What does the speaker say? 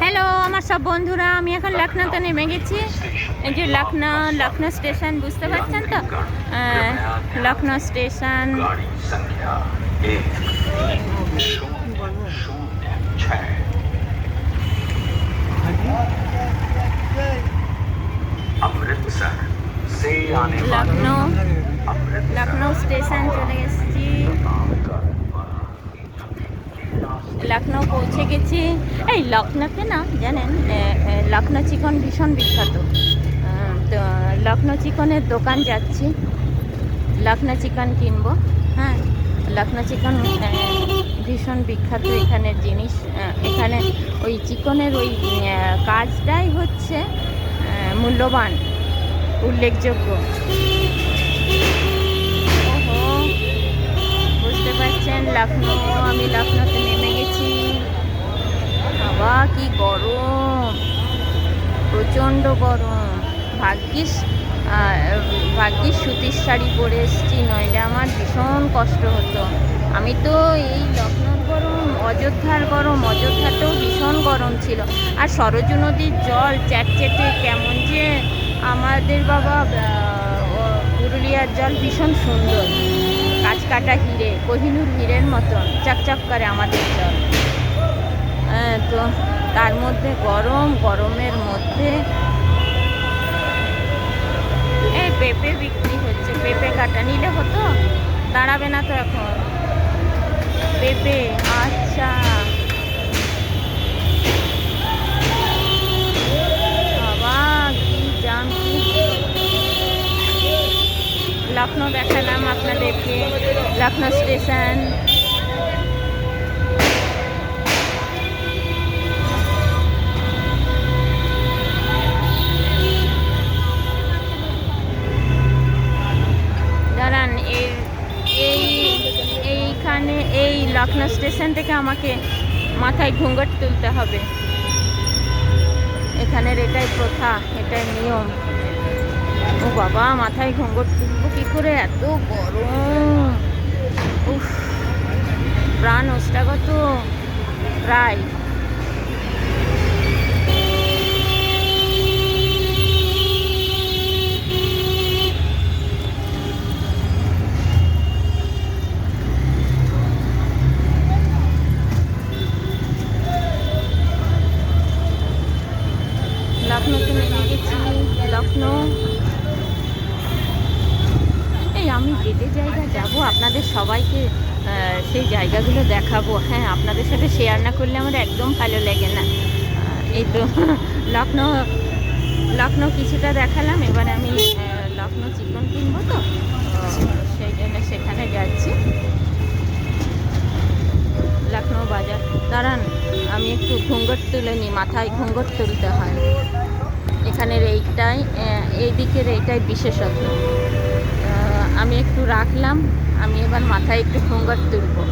Hello আমার সব বন্ধুরা আমি এখন লখনৌতে নেমে গেছি এই যে লখনৌ লখনৌ স্টেশন বুঝতে পারছেন তো? লখনৌ স্টেশন। লখনৌ লখনৌ স্টেশন চলে এসেছি। লখনৌ পৌঁছে গেছি। এই লখনৌতে না, জানেন লখনৌ চিকন ভীষণ বিখ্যাত। তো লখনৌ চিকনের দোকান যাচ্ছি। লখনৌ চিকন কিনবো। হ্যাঁ লখনৌ চিকন ভীষণ বিখ্যাত এখানের জিনিস। এখানে ওই চিকনের ওই কাজটাই হচ্ছে মূল্যবান, উল্লেখযোগ্য। বুঝতে পারছেন লখনৌ আমি লখনৌতে নেমে বাবা কি গরম। প্রচণ্ড গরম। ভাগ্যিস ভাগ্যিস সুতির শাড়ি পরে এসেছি, নইলে আমার ভীষণ কষ্ট হতো। আমি তো এই লখনৌর গরম, অযোধ্যার গরম, অযোধ্যাতেও ভীষণ গরম ছিল। আর সরজু নদীর জল চ্যাটচেটে কেমন যে আমাদের বাবা পুরুলিয়ার জল ভীষণ সুন্দর। কাটা হিরে কোহিনুর হিরের মতন চকচক করে আমাদের জল। হ্যাঁ, তো তার মধ্যে গরম গরমের মধ্যে এই পেঁপে বিক্রি হচ্ছে। পেঁপে কাটা নিলে হতো? দাঁড়াবে না তো এখন। পেঁপে আচ্ছা। লখনৌ দেখালাম আপনাদেরকে লখনৌ স্টেশন। দাঁড়ান এই এইখানে এই লখনৌ স্টেশন থেকে আমাকে মাথায় ঘুঙ্গট তুলতে হবে। এখানের এটাই প্রথা, এটাই নিয়ম। ও বাবা, মাথায় ঘুঙ্গট তুলবো কি করে? এত গরম। উফ, প্রাণ ওষ্ঠাগত প্রায়। লখনৌতে নেমে গেছি। লখনৌ। আমি যে যে জায়গা যাব আপনাদের সবাইকে সেই জায়গাগুলো দেখাবো। হ্যাঁ আপনাদের সাথে শেয়ার না করলে আমার একদম ভালো লাগে না। এই তো লখনৌ লখনৌ কিছুটা দেখালাম এবারে আমি লখনৌ চিকন কিনবো তো সেই জন্য সেখানে যাচ্ছি। লখনৌ বাজার। দাঁড়ান আমি একটু ঘুঙ্গট তুলে নিই মাথায় ঘুঙ্গট তুলতে হয়। এখানের এইটাই এই দিকের এইটাই বিশেষত আহ, আমি একটু রাখলাম আমি এবার মাথায় একটু ফোঙ্গার তুলবো।